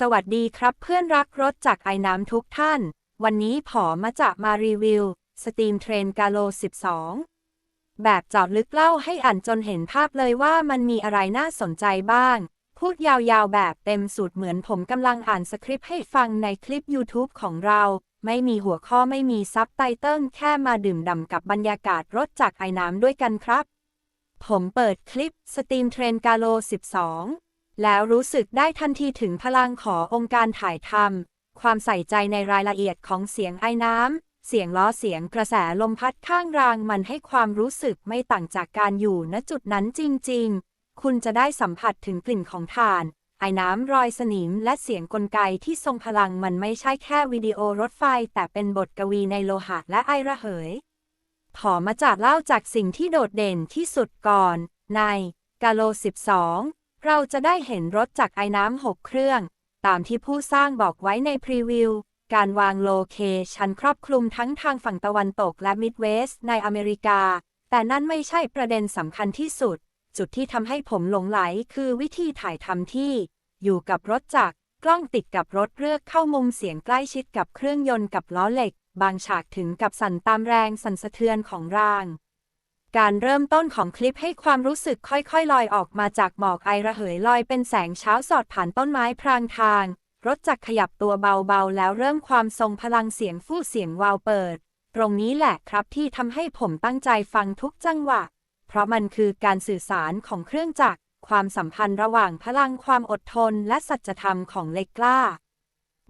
สวัสดีครับเพื่อนรักรถจากไอ้น้ำทุกท่าน วันนี้ผอมาจะมารีวิว สตรีมเทรนกาโล 12 แบบจอดลึกเล่าให้อ่านจนเห็นภาพเลยว่ามันมีอะไรน่าสนใจบ้าง พูดยาวๆแบบเต็มสูตรเหมือนผมกำลังอ่านสคริปต์ให้ฟังในคลิป YouTube ของเรา ไม่มีหัวข้อไม่มีซับไตเติลแค่มาดื่มด่ำกับบรรยากาศรถจากไอ้น้ำด้วยกันครับ ผมเปิดคลิปสตรีมเทรนกาโล 12 แล้วรู้สึกได้ทันทีถึงพลังขององค์การถ่ายทำความใส่ใจในรายละเอียดของเสียงไอ้น้ำ เสียงล้อเสียงกระแสลมพัดข้างรางมันให้ความรู้สึกไม่ต่างจากการอยู่ณจุดนั้นจริง ๆ คุณจะได้สัมผัสถึงกลิ่นของถ่าน ไอ้น้ำรอยสนิมและเสียงกลไกที่ทรงพลังมันไม่ใช่แค่วิดีโอรถไฟ แต่เป็นบทกวีในโลหะและไอระเหย ขอมาจากเล่าจากสิ่งที่โดดเด่นที่สุดก่อน ในกาโล 12 เราจะได้เห็นรถจากไอ้น้ำหกเครื่อง ตามที่ผู้สร้างบอกไว้ในพรีวิว การวางโลเคชันครอบคลุมทั้งทางฝั่งตะวันตกและมิดเวสต์ในอเมริกา แต่นั่นไม่ใช่ประเด็นสำคัญที่สุด จุดที่ทำให้ผมหลงไหลคือวิธีถ่ายทำที่ อยู่กับรถจากกล้องติดกับรถเลือกเข้ามุมเสียงใกล้ชิดกับเครื่องยนต์กับล้อเหล็ก บางฉากถึงกับสั่นตามแรงสั่นสะเทือนของราง การเริ่มต้นของคลิปให้ความรู้สึกค่อยๆ ลอยออกมาจากหมอกไอระเหยลอยเป็นแสงเช้าสอดผ่านต้นไม้พรางทาง รถจักรขยับตัวเบาๆ แล้วเริ่มความทรงพลังเสียงฟู่เสียงวาวเปิด ตรงนี้แหละครับที่ทำให้ผมตั้งใจฟังทุกจังหวะ เพราะมันคือการสื่อสารของเครื่องจักร ความสัมพันธ์ระหว่างพลังความอดทน และสัจธรรมของเลกกล้า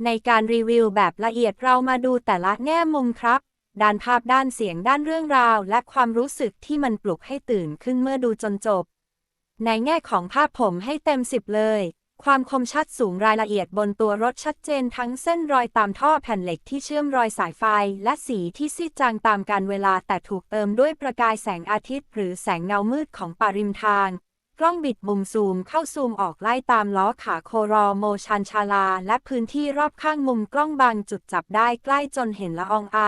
ในการรีวิวแบบละเอียดเรามาดูแต่ละแง่มุมครับ ด้านภาพด้านเสียงด้านเรื่องราว และความรู้สึกที่มันปลุกให้ตื่นขึ้นเมื่อดูจนจบ ในแง่ของภาพผมให้เต็มสิบเลย ความคมชัดสูงรายละเอียดบนตัวรถชัดเจนทั้งเส้นรอยตามท่อแผ่นเหล็กที่เชื่อมรอยสายไฟ และสีที่ซีดจางตามการเวลาแต่ถูกเติมด้วยประกายแสงอาทิตย์ หรือแสงเงามืดของป่าริมทางกล้องบิดมุมซูมเข้าซูมออกไล่ตามล้อขาโครอโมชันชาลา และพื้นที่รอบข้างมุมกล้องบางจุดจับได้ใกล้จนเห็นละอองไอ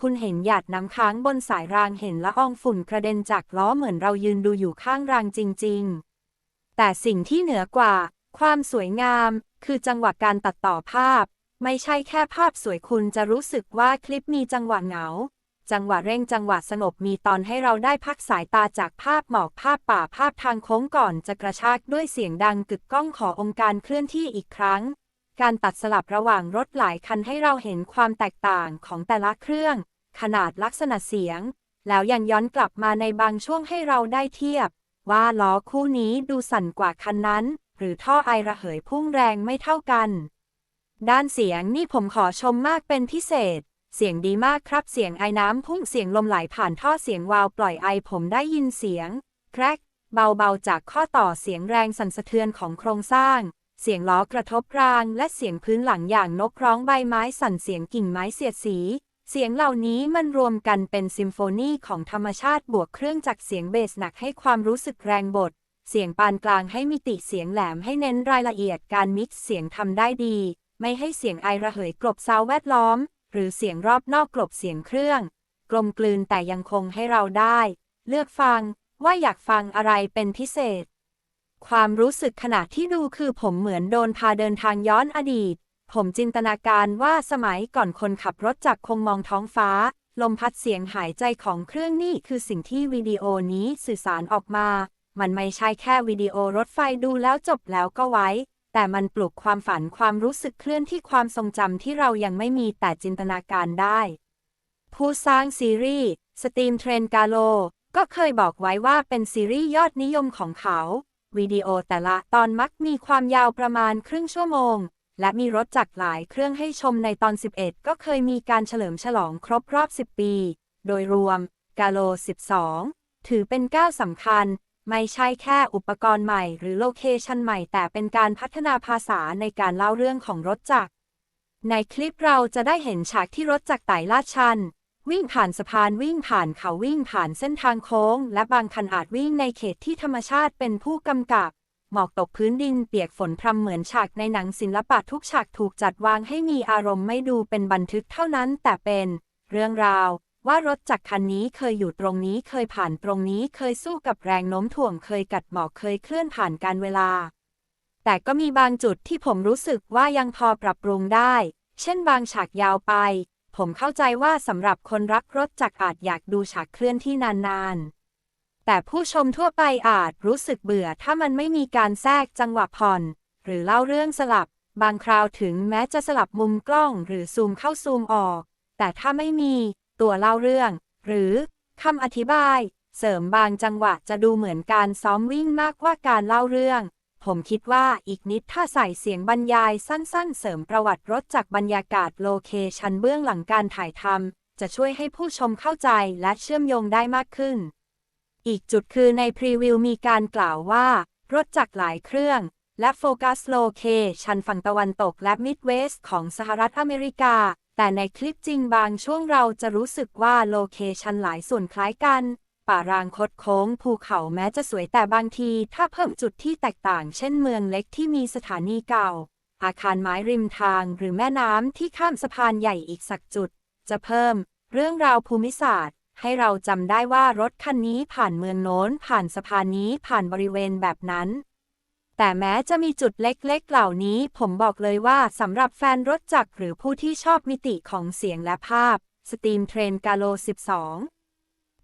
คุณเห็นหยาดน้ำค้างบนสายรางเห็นละอองฝุ่นกระเด็นจากล้อเหมือนเรายืนดูอยู่ข้างรางจริง ๆ แต่สิ่งที่เหนือกว่า ความสวยงาม คือจังหวะการตัดต่อภาพ ไม่ใช่แค่ภาพสวยคุณจะรู้สึกว่าคลิปมีจังหวะเหงา จังหวะเร่งจังหวะสงบมีตอนให้เราได้พักสายตาจากภาพหมอกภาพป่าภาพทางโค้งก่อนจะกระชากด้วยเสียงดังกึกก้องขอองค์การเคลื่อนที่อีกครั้ง การตัดสลับระหว่างรถหลายคันให้เราเห็นความแตกต่างของแต่ละเครื่อง ขนาดลักษณะเสียง แล้วยังย้อนกลับมาในบางช่วงให้เราได้เทียบ ว่าล้อคู่นี้ดูสั่นกว่าคันนั้น หรือท่อไอระเหยพุ่งแรงไม่เท่ากัน ด้านเสียงนี่ผมขอชมมากเป็นพิเศษ เสียงดีมากครับเสียงไอน้ำพุ่งเสียงลมไหลผ่านท่อเสียงวาวปล่อยไอผมได้ยินเสียงแครกเบาๆจากข้อต่อเสียงแรงสั่นสะเทือนของโครงสร้าง เสียงล้อกระทบรางและเสียงพื้นหลังอย่างนกร้องใบไม้สั่นเสียงกิ่งไม้เสียดสี เสียงเหล่านี้มันรวมกันเป็นซิมโฟนีของธรรมชาติบวกเครื่องจักรเสียงเบสหนักให้ความรู้สึกแรงบท เสียงปานกลางให้มิติเสียงแหลมให้เน้นรายละเอียดการมิกซ์เสียงทำได้ดี ไม่ให้เสียงไอระเหยกลบซาวแวดล้อม หรือเสียงรอบนอกกลบเสียงเครื่อง กลมกลืนแต่ยังคงให้เราได้ เลือกฟังว่าอยากฟังอะไรเป็นพิเศษ ความรู้สึกขณะที่ดูคือผมเหมือนโดนพาเดินทางย้อนอดีต ผมจินตนาการว่าสมัยก่อนคนขับรถจากคงมองท้องฟ้า ลมพัดเสียงหายใจของเครื่องนี่คือสิ่งที่วิดีโอนี้สื่อสารออกมา มันไม่ใช่แค่วิดีโอรถไฟดูแล้วจบแล้วก็ไว้ แต่มันปลุกความฝันความรู้สึกเคลื่อนที่ความทรงจำที่เรายังไม่มีแต่จินตนาการได้ ผู้สร้างซีรีส์สตรีมเทรนกาโลก็เคยบอกไว้ว่าเป็นซีรีส์ยอดนิยมของเขา วิดีโอแต่ละตอนมักมีความยาวประมาณครึ่งชั่วโมง และมีรถจักรหลายเครื่องให้ชมในตอน 11 ก็เคยมีการเฉลิมฉลองครบรอบ 10 ปี โดยรวม กาโล 12 ถือเป็นก้าวสำคัญ ไม่ใช่แค่อุปกรณ์ใหม่ หรือโลเคชันใหม่ แต่เป็นการพัฒนาภาษาในการเล่าเรื่องของรถจักรในคลิปเราจะได้เห็นฉากที่รถจักรไต่ลาดชัน วิ่งผ่านสะพานวิ่งผ่านเขาวิ่งผ่านเส้นทางโค้ง และบางคันอาจวิ่งในเขตที่ธรรมชาติเป็นผู้กำกับ หมอกตกพื้นดินเปียกฝนพรำเหมือนฉากในหนังศิลปะทุกฉากถูกจัดวางให้มีอารมณ์ไม่ดูเป็นบันทึกเท่านั้น แต่เป็นเรื่องราวว่ารถจักรคันนี้เคยอยู่ตรงนี้เคยผ่านตรงนี้เคยสู้กับแรงโน้มถ่วงเคยกัดหมอกเคยเคลื่อนผ่านการเวลา แต่ก็มีบางจุดที่ผมรู้สึกว่ายังพอปรับปรุงได้ เช่นบางฉากยาวไป ผมเข้าใจว่าสำหรับคนรักรถจักรอาจอยากดูฉากเคลื่อนที่นานๆ แต่ผู้ชมทั่วไปอาจรู้สึกเบื่อถ้ามันไม่มีการแทรกจังหวะผ่อน หรือเล่าเรื่องสลับ บางคราวถึงแม้จะสลับมุมกล้องหรือซูมเข้าซูมออก แต่ถ้าไม่มีตัวเล่าเรื่อง หรือคำอธิบาย เสริมบางจังหวะจะดูเหมือนการซ้อมวิ่งมากกว่าการเล่าเรื่อง ผมคิดว่าอีกนิดถ้าใส่เสียงบรรยายสั้นๆ เสริมประวัติรถจากบรรยากาศโลเคชันเบื้องหลังการถ่ายทำจะช่วยให้ผู้ชมเข้าใจและเชื่อมโยงได้มากขึ้น อีกจุดคือในพรีวิวมีการกล่าวว่า รถจักรหลายเครื่อง และโฟกัสโลเคชันฝั่งตะวันตกและมิดเวสต์ของสหรัฐอเมริกา แต่ในคลิปจริงบางช่วงเราจะรู้สึกว่าโลเคชันหลายส่วนคล้ายกัน ป่ารางคดโค้ง ภูเขาแม้จะสวยแต่บางที ถ้าเพิ่มจุดที่แตกต่างเช่นเมืองเล็กที่มีสถานีเก่า อาคารไม้ริมทางหรือแม่น้ำที่ข้ามสะพานใหญ่อีกสักจุด จะเพิ่ม เรื่องราวภูมิศาสตร์ ให้เราจำได้ว่ารถคันนี้ผ่านเมืองโน้น ผ่านสะพานนี้ผ่านบริเวณแบบนั้น แต่แม้จะมีจุดเล็กๆ เหล่านี้ ผมบอกเลยว่าสำหรับแฟนรถจักรหรือผู้ที่ชอบมิติของเสียงและภาพสตรีมเทรนกาโล 12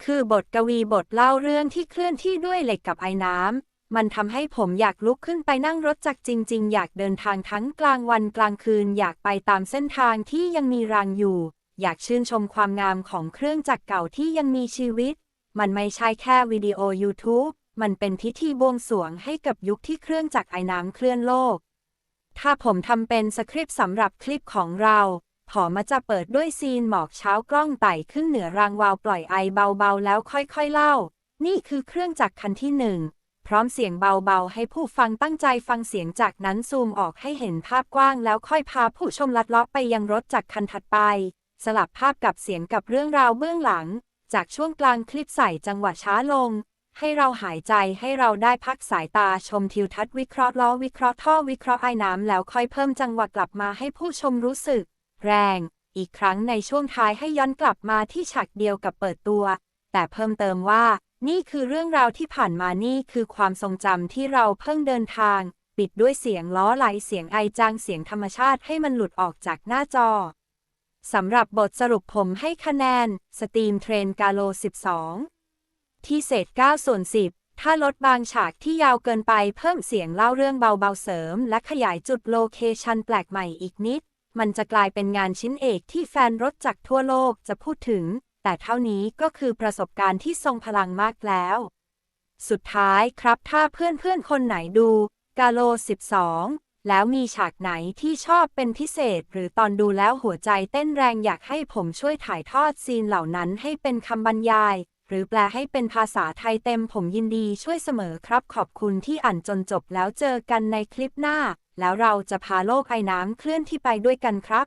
คือบทกวีบทเล่าเรื่องที่เคลื่อนที่ด้วยเหล็กกับไอ้น้ำ มันทำให้ผมอยากลุกขึ้นไปนั่งรถจักรจริง ๆ อยากเดินทางทั้งกลางวันกลางคืน อยากไปตามเส้นทางที่ยังมีรางอยู่ อยากชื่นชมความงามของเครื่องจักรเก่าที่ยังมีชีวิต มันไม่ใช่แค่วิดีโอ YouTube มันเป็นพิธีบวงสรวงให้กับยุคที่เครื่องจักรไอ้น้ำเคลื่อนโลก ถ้าผมทำเป็นสคริปต์สำหรับคลิปของเรา ผอมาจะเปิดด้วยซีนหมอกเช้ากล้องไต่ขึ้นเหนือรางวาวปล่อยไอเบาๆ แล้วค่อยๆเล่า นี่คือเครื่องจักรคันที่หนึ่งพร้อมเสียงเบาๆ ให้ผู้ฟังตั้งใจฟังเสียงจากนั้นซูมออกให้เห็นภาพกว้าง แล้วค่อยพาผู้ชมลัดเลาะไปยังรถจักรคันถัดไป สลับภาพกับเสียงกับเรื่องราวเบื้องหลัง จากช่วงกลางคลิปใส่จังหวะช้าลง ให้เราหายใจให้เราได้พักสายตาชมทิวทัศน์วิเคราะห์ล้อวิเคราะห์ท่อวิเคราะห์ไอ้น้ำแล้วค่อยเพิ่มจังหวะกลับมาให้ผู้ชมรู้สึก แรง อีกครั้งในช่วงท้ายให้ย้อนกลับมาที่ฉากเดียวกับเปิดตัว แต่เพิ่มเติมว่า นี่คือเรื่องราวที่ผ่านมานี่คือความทรงจำที่เราเพิ่งเดินทาง ปิดด้วยเสียงล้อไหลเสียงไอจางเสียงธรรมชาติให้มันหลุดออกจากหน้าจอสำหรับบทสรุปผมให้คะแนนสตรีมเทรนกาโล 12 ที่เศษ9ส่วน10 ถ้าลดบางฉากที่ยาวเกินไปเพิ่มเสียงเล่าเรื่องเบาๆเสริม และขยายจุดโลเคชันแปลกใหม่อีกนิด มันจะกลายเป็นงานชิ้นเอกที่แฟนรถจากทั่วโลกจะพูดถึง แต่เท่านี้ก็คือประสบการณ์ที่ทรงพลังมากแล้ว สุดท้ายครับถ้าเพื่อนๆ คนไหนดูกาโล 12 แล้วมีฉากไหนที่ชอบเป็นพิเศษ หรือตอนดูแล้วหัวใจเต้นแรงอยากให้ผมช่วยถ่ายทอดซีนเหล่านั้นให้เป็นคำบรรยาย หรือแปลให้เป็นภาษาไทยเต็มผมยินดีช่วยเสมอครับขอบคุณที่อ่านจนจบแล้วเจอกันในคลิปหน้า แล้วเราจะพาโลกไอ้น้ำเคลื่อนที่ไปด้วยกันครับ